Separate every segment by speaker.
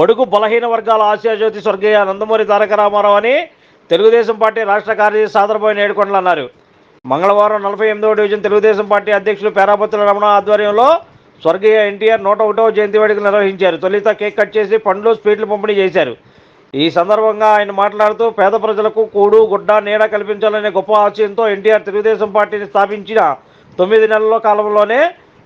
Speaker 1: బడుగు బలహీన వర్గాల ఆశాజ్యోతి స్వర్గీయ నందమూరి తారక రామారావు అని తెలుగుదేశం పార్టీ రాష్ట్ర కార్యదర్శి సాదరబాబు నేడుకొండలు అన్నారు. మంగళవారం నలభై ఎనిమిదవ డివిజన్ తెలుగుదేశం పార్టీ అధ్యక్షులు పేరాపత్రుల రమణ ఆధ్వర్యంలో స్వర్గీయ ఎన్టీఆర్ నూట ఒకటవ జయంతి వేడుకలు నిర్వహించారు. తొలిత కేక్ కట్ చేసి పండ్లు స్వీట్లు పంపిణీ చేశారు. ఈ సందర్భంగా ఆయన మాట్లాడుతూ పేద ప్రజలకు కూడు గుడ్డ నీడ కల్పించాలనే గొప్ప ఆశయంతో ఎన్టీఆర్ తెలుగుదేశం పార్టీని స్థాపించిన తొమ్మిది నెలల కాలంలోనే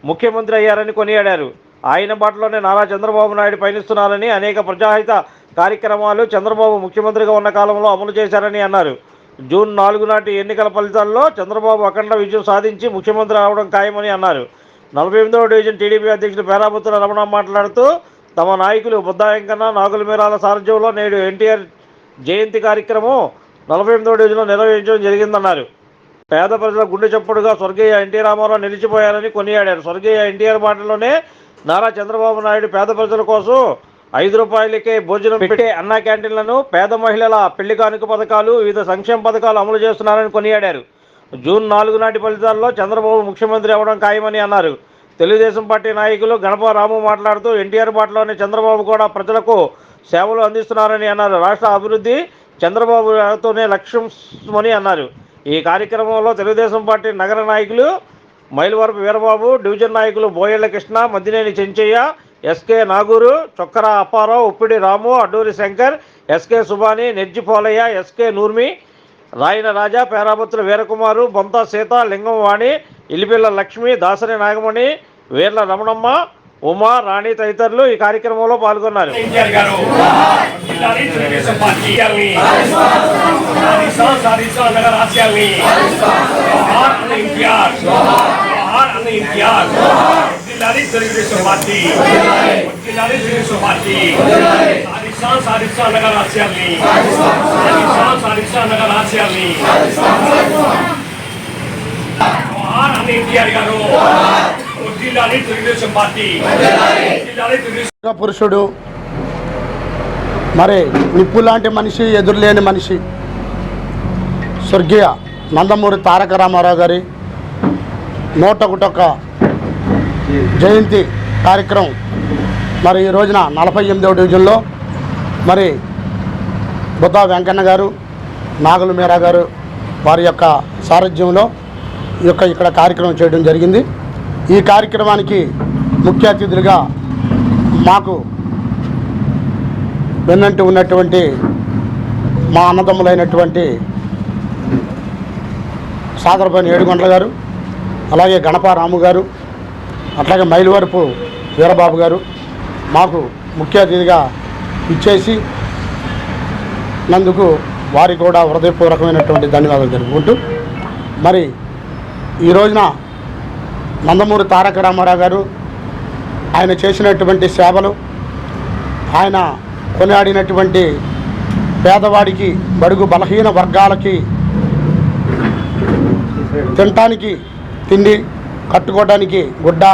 Speaker 1: ముఖ్యమంత్రి అయ్యారని కొనియాడారు. ఆయన బాటలోనే నారా చంద్రబాబు నాయుడు పయనిస్తున్నారని అనేక ప్రజాహిత కార్యక్రమాలు చంద్రబాబు ముఖ్యమంత్రిగా ఉన్న కాలంలో అమలు చేశారని అన్నారు. జూన్ నాలుగు నాటి ఎన్నికల ఫలితాల్లో చంద్రబాబు అఖండ విజయం సాధించి ముఖ్యమంత్రి అవడం ఖాయమని అన్నారు. నలభై ఎనిమిదవ డివిజన్ టీడీపీ అధ్యక్షులు పేరాపుత్ర రమణ మాట్లాడుతూ తమ నాయకులు బుద్ధా వెంకన్న నాగుల సారథ్యంలో నేడు ఎన్టీఆర్ జయంతి కార్యక్రమం నలభై ఎనిమిదవ డివిజన్లో నిర్వహించడం జరిగిందన్నారు. పేద ప్రజల గుండె చప్పుడుగా స్వర్గీయ ఎన్టీ రామారావు నిలిచిపోయారని కొనియాడారు. స్వర్గీయ ఎన్టీఆర్ మాటలోనే నారా చంద్రబాబు నాయుడు పేద ప్రజల కోసం ఐదు రూపాయలకే భోజనం పెట్టే అన్నా క్యాంటీన్లను పేద మహిళల పెళ్ళి కానుక పథకాలు వివిధ సంక్షేమ పథకాలు అమలు చేస్తున్నారని కొనియాడారు. జూన్ నాలుగు నాటి ఫలితాల్లో చంద్రబాబు ముఖ్యమంత్రి అవడం ఖాయమని అన్నారు. తెలుగుదేశం పార్టీ నాయకులు గణపరాము మాట్లాడుతూ ఎన్టీఆర్ బాటలోనే చంద్రబాబు కూడా ప్రజలకు సేవలు అందిస్తున్నారని అన్నారు. రాష్ట్ర అభివృద్ధి చంద్రబాబుతోనే లక్ష్యమని అన్నారు. ఈ కార్యక్రమంలో తెలుగుదేశం పార్టీ నగర నాయకులు మైలవరపు వీరబాబు డివిజన్ నాయకులు Boyalla Krishna Maddineni Chenchaiah SK Nagur Chokkara Apparao Uppidi Ramu Adduri Shankar SK Subhani Nejji Polaiah SK Nurmi Rayana Raja Perapatrula Veerakumar Bonta Seeta Lingam Vani Ilipilla Lakshmi Dasari Nagamani Veerla Ramanamma Uma రాణి తదితరులు ఈ కార్యక్రమంలో పాల్గొన్నారు.
Speaker 2: ఎన్టీఆర్ గారు జిల్లాని తెలుగుదేశం పార్టీ ఆశయాల్ని సాధిస్తా సాధిస్తా నగర ఆశయాల్ని జోహార్ అన్న ఎన్టీఆర్ జోహార్ అన్న ఎన్టీఆర్ జిల్లాని తెలుగుదేశం పార్టీ జిల్లాని తెలుగుదేశం పార్టీ సాధిస్తా సాధిస్తా నగర ఆశయాల్ని సాధిస్తా సాధిస్తా నగర ఆశయాల్ని జోహార్ అన్న ఎన్టీఆర్ గారు జిల్లాని తెలుగుదేశం పార్టీ జిల్లాని తెలుగుదేశం
Speaker 3: పురుషుడు మరి నిప్పు లాంటి మనిషి ఎదురులేని మనిషి. స్వర్గీయ నందమూరి తారక రామారావు గారి నూట జయంతి కార్యక్రమం మరి ఈ రోజున నలభై ఎనిమిదవ డివిజన్లో మరి బుద్ధా వెంకన్న గారు నాగుల మీరా గారు వారి యొక్క సారథ్యంలో ఈ యొక్క ఇక్కడ కార్యక్రమం చేయడం జరిగింది. ఈ కార్యక్రమానికి ముఖ్య అతిథులుగా మాకు వెన్నంటి ఉన్నటువంటి మా అన్నదమ్ములైనటువంటి సాదరపైన ఏడుగొండల గారు అలాగే గణపారాము గారు అట్లాగే మైలువరపు వీరబాబు గారు మాకు ముఖ్య అతిథిగా ఇచ్చేసి నందుకు వారికి కూడా హృదయపూర్వకమైనటువంటి ధన్యవాదాలు జరుపుకుంటూ మరి ఈ రోజున నందమూరి తారక రామారావు గారు ఆయన చేసినటువంటి సేవలు ఆయన కొనియాడినటువంటి పేదవాడికి బడుగు బలహీన వర్గాలకి తినటానికి తిండి కట్టుకోవడానికి గుడ్డ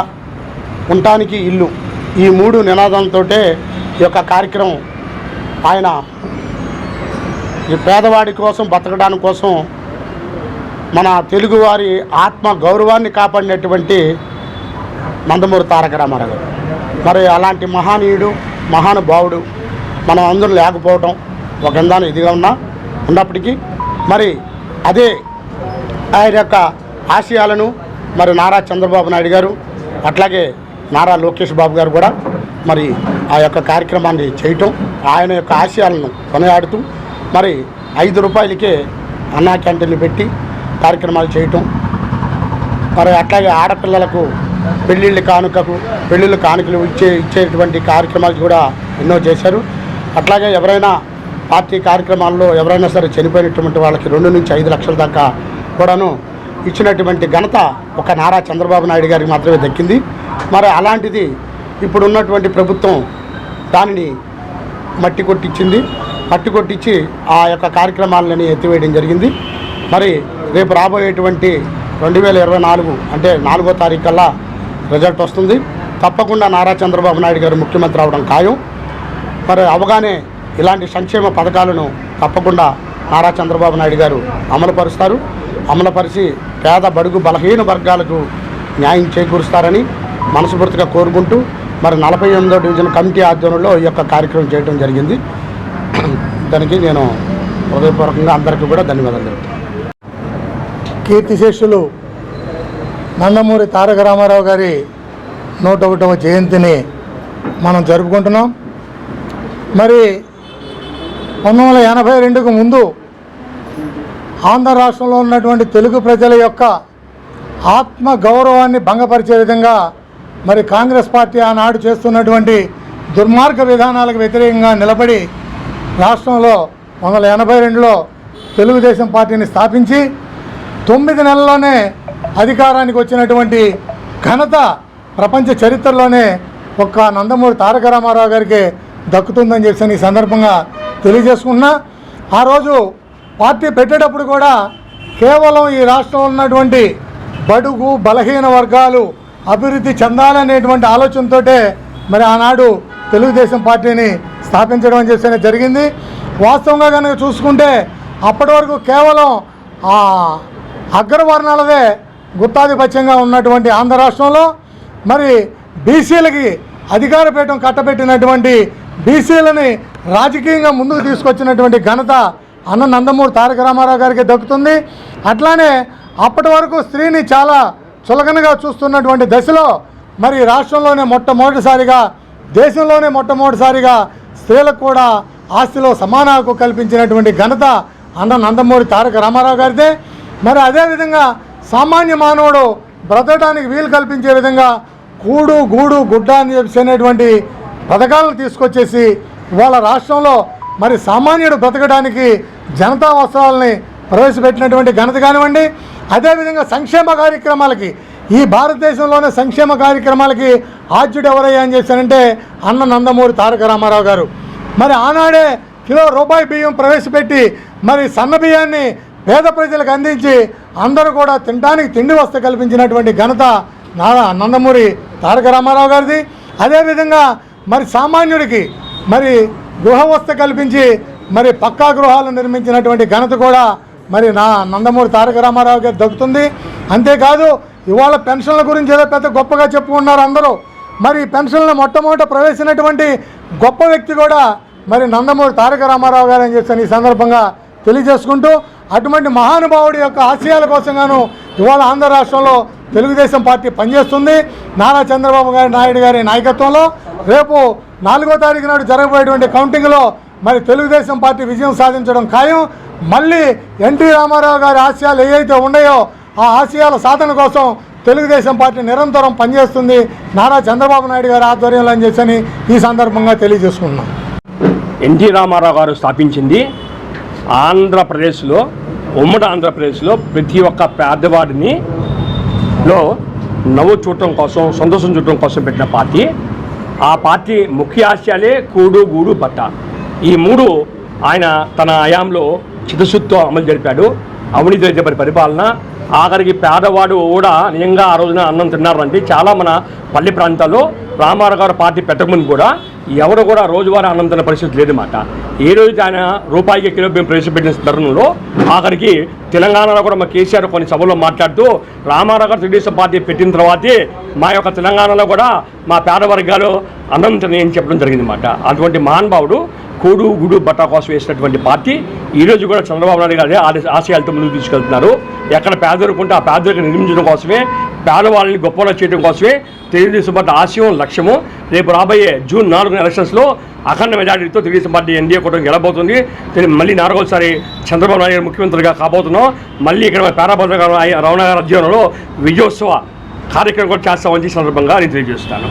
Speaker 3: ఉండటానికి ఇల్లు. ఈ మూడు నినాదాలతో ఈ యొక్క కార్యక్రమం ఆయన ఈ పేదవాడి కోసం బతకడానికి కోసం మన తెలుగువారి ఆత్మ గౌరవాన్ని కాపాడినటువంటి నందమూరి తారక రామారావు గారు. మరి అలాంటి మహానీయుడు మహానుభావుడు మనం అందరూ లేకపోవటం ఒక ఇందాన ఇదిగా ఉన్నా ఉన్నప్పటికీ మరి అదే ఆయన యొక్క ఆశయాలను మరి నారా చంద్రబాబు నాయుడు గారు అట్లాగే నారా లోకేష్ బాబు గారు కూడా మరి ఆ యొక్క కార్యక్రమాన్ని చేయటం ఆయన యొక్క ఆశయాలను కొనయాడుతూ మరి ఐదు రూపాయలకే అన్నా క్యాంటీన్లు పెట్టి కార్యక్రమాలు చేయటం మరి అట్లాగే ఆడపిల్లలకు పెళ్ళిళ్ళు కానుకకు పెళ్ళిళ్ళు కానుకలు ఇచ్చే ఇచ్చేటువంటి కార్యక్రమాలు కూడా ఎన్నో చేశారు. అట్లాగే ఎవరైనా పార్టీ కార్యక్రమాల్లో ఎవరైనా సరే చనిపోయినటువంటి వాళ్ళకి రెండు నుంచి ఐదు లక్షల దాకా కూడాను ఇచ్చినటువంటి ఘనత ఒక నారా చంద్రబాబు నాయుడు గారికి మాత్రమే దక్కింది. మరి అలాంటిది ఇప్పుడు ఉన్నటువంటి ప్రభుత్వం దానిని మట్టి కొట్టించింది. మట్టి కొట్టించి ఆ యొక్క కార్యక్రమాలని ఎత్తివేయడం జరిగింది. మరి రేపు రాబోయేటువంటి రెండు వేల ఇరవై నాలుగు అంటే నాలుగో తారీఖు కల్లా రిజల్ట్ వస్తుంది. తప్పకుండా నారా చంద్రబాబు నాయుడు గారు ముఖ్యమంత్రి అవడం ఖాయం. మరి అవగానే ఇలాంటి సంక్షేమ పథకాలను తప్పకుండా నారా చంద్రబాబు నాయుడు గారు అమలుపరుస్తారు. అమలుపరిచి పేద బడుగు బలహీన వర్గాలకు న్యాయం చేకూరుస్తారని మనస్ఫూర్తిగా కోరుకుంటూ మరి నలభై ఎనిమిదో డివిజన్ కమిటీ ఆధ్వర్యంలో ఈ యొక్క కార్యక్రమం చేయడం జరిగింది. దానికి నేను హృదయపూర్వకంగా అందరికీ కూడా ధన్యవాదాలు తెలుపుతున్నాను.
Speaker 4: కీర్తిశేషులు నందమూరి తారక రామారావు గారి నూట ఒకటవ జయంతిని మనం జరుపుకుంటున్నాం. మరి పంతొమ్మిది వందల ఎనభై రెండుకు ముందు ఆంధ్ర రాష్ట్రంలో ఉన్నటువంటి తెలుగు ప్రజల యొక్క ఆత్మ గౌరవాన్ని భంగపరిచే విధంగా మరి కాంగ్రెస్ పార్టీ ఆనాడు చేస్తున్నటువంటి దుర్మార్గ విధానాలకు వ్యతిరేకంగా నిలబడి రాష్ట్రంలో పంతొమ్మిది వందల ఎనభై రెండులో తెలుగుదేశం పార్టీని స్థాపించి తొమ్మిది నెలల్లోనే అధికారానికి వచ్చినటువంటి ఘనత ప్రపంచ చరిత్రలోనే ఒక్క నందమూరి తారక రామారావు గారికి దక్కుతుందని చెప్పి ఈ సందర్భంగా తెలియజేసుకున్నా. ఆ రోజు పార్టీ పెట్టేటప్పుడు కూడా కేవలం ఈ రాష్ట్రంలో ఉన్నటువంటి బడుగు బలహీన వర్గాలు అభివృద్ధి చెందాలనేటువంటి ఆలోచనతోటే మరి ఆనాడు తెలుగుదేశం పార్టీని స్థాపించడం అని చెప్పి జరిగింది. వాస్తవంగా కనుక చూసుకుంటే అప్పటి వరకు కేవలం అగ్రవర్ణాలదే గుత్తాధిపత్యంగా ఉన్నటువంటి ఆంధ్ర రాష్ట్రంలో. మరి బీసీలకి అధికార పీఠం కట్టబెట్టినటువంటి బీసీలని రాజకీయంగా ముందుకు తీసుకొచ్చినటువంటి ఘనత అన్న నందమూరి తారక రామారావు గారికి దక్కుతుంది. అట్లానే అప్పటి వరకు స్త్రీని చాలా చులకనగా చూస్తున్నటువంటి దశలో మరి రాష్ట్రంలోనే మొట్టమొదటిసారిగా దేశంలోనే మొట్టమొదటిసారిగా స్త్రీలకు కూడా ఆస్తిలో సమాన హక్కు కల్పించినటువంటి ఘనత అన్న నందమూరి తారక రామారావు గారిదే. మరి అదేవిధంగా సామాన్య మానవుడు బ్రతకడానికి వీలు కల్పించే విధంగా కూడు గూడు గుడ్డ అని చెప్పేటువంటి పథకాలను తీసుకొచ్చేసి ఇవాళ రాష్ట్రంలో మరి సామాన్యుడు బ్రతకడానికి జనతా వస్త్రాలని ప్రవేశపెట్టినటువంటి ఘనత కానివ్వండి అదేవిధంగా సంక్షేమ కార్యక్రమాలకి ఈ భారతదేశంలోనే సంక్షేమ కార్యక్రమాలకి ఆద్యుడు ఎవరయ్యా అని చేశారంటే అన్న నందమూరి తారక రామారావు గారు. మరి ఆనాడే కిలో రూపాయి బియ్యం ప్రవేశపెట్టి మరి సన్న బియ్యాన్ని పేద ప్రజలకు అందించి అందరూ కూడా తినడానికి తిండి వస్త కల్పించినటువంటి ఘనత నారా నందమూరి తారక రామారావు గారిది. అదేవిధంగా మరి సామాన్యుడికి మరి గృహవస్థ కల్పించి మరి పక్కా గృహాలు నిర్మించినటువంటి ఘనత కూడా మరి నా నందమూరి తారక రామారావు గారు దక్కుతుంది. అంతేకాదు ఇవాళ పెన్షన్ల గురించి ఏదో పెద్ద గొప్పగా చెప్పుకున్నారు అందరూ. మరి పెన్షన్లను మొట్టమొదట ప్రవేశించినటువంటి గొప్ప వ్యక్తి కూడా మరి నందమూరి తారక రామారావు గారు అని చెప్పి ఈ సందర్భంగా తెలియజేసుకుంటూ అటువంటి మహానుభావుడి యొక్క ఆశయాల కోసం గాను ఇవాళ ఆంధ్ర రాష్ట్రంలో తెలుగుదేశం పార్టీ పనిచేస్తుంది. నారా చంద్రబాబు గారి నాయుడు గారి నాయకత్వంలో రేపు నాలుగో తారీఖు నాడు జరగబోయేటువంటి కౌంటింగ్లో మరి తెలుగుదేశం పార్టీ విజయం సాధించడం ఖాయం. మళ్ళీ ఎన్టీ రామారావు గారి ఆశయాలు ఏవైతే ఉన్నాయో ఆ ఆశయాల సాధన కోసం తెలుగుదేశం పార్టీ నిరంతరం పనిచేస్తుంది. నారా చంద్రబాబు నాయుడు గారి ఆధ్వర్యంలో అని చెప్పని ఈ సందర్భంగా తెలియజేసుకున్నాం.
Speaker 2: ఎన్టీ రామారావు గారు స్థాపించింది ఆంధ్రప్రదేశ్లో ఉమ్మడి ఆంధ్రప్రదేశ్లో ప్రతి ఒక్క పేదవాడిని లో నవ్వు చూడటం కోసం సంతోషం చూడటం కోసం పెట్టిన పార్టీ. ఆ పార్టీ ముఖ్య ఆశయాలే కూడు గూడు బట్ట. ఈ మూడు ఆయన తన హయాంలో చిత్తశుద్ధితో అమలు జరిపాడు. అవినీతి చేసే పరిపాలన. ఆఖరికి పేదవాడు కూడా నిజంగా ఆ రోజున అన్నం తిన్నారంటే చాలా మన పల్లె ప్రాంతాల్లో రామారావు గారు పార్టీ పెట్టకముందు కూడా ఎవరు కూడా రోజువారీ అన్నం తిన్న పరిస్థితి లేదన్నమాట. ఏ రోజు ఆయన రూపాయికి కిలో బియ్యం ప్రవేశపెట్టిన తరుణంలో ఆఖరికి తెలంగాణలో కూడా మా కేసీఆర్ కొన్ని సభల్లో మాట్లాడుతూ రామారావు గారు తెలుగుదేశం పార్టీ పెట్టిన తర్వాతే మా యొక్క తెలంగాణలో కూడా మా పేద వర్గాలు అన్నం తినని చెప్పడం జరిగిందన్నమాట. అటువంటి మహానుభావుడు కోడు గుడు బట్టా కోసం వేసినటువంటి పార్టీ ఈరోజు కూడా చంద్రబాబు నాయుడు గారి ఆశ- ఆశయాలతో ముందుకు తీసుకెళ్తున్నారు. ఎక్కడ పేదరికం ఉంటే ఆ పేదరికం నిర్మించడం కోసమే పేదవాళ్ళని గొప్పలో చేయడం కోసమే తెలుగుదేశం పార్టీ ఆశయం లక్ష్యము. రేపు రాబోయే జూన్ నాలుగు ఎలక్షన్స్లో అఖండ మెజార్టీతో తెలుగుదేశం పార్టీ ఎన్డీఏ కూటమి గెలబోతుంది మళ్ళీ నాలుగోసారి చంద్రబాబు నాయుడు గారు ముఖ్యమంత్రిగా కాబోతున్నాం. మళ్ళీ ఇక్కడ పేరాభద్ర గారు రమణ గారి అధ్యయనంలో విజయోత్సవ కార్యక్రమం కూడా చేస్తామని సందర్భంగా నేను తెలియజేస్తాను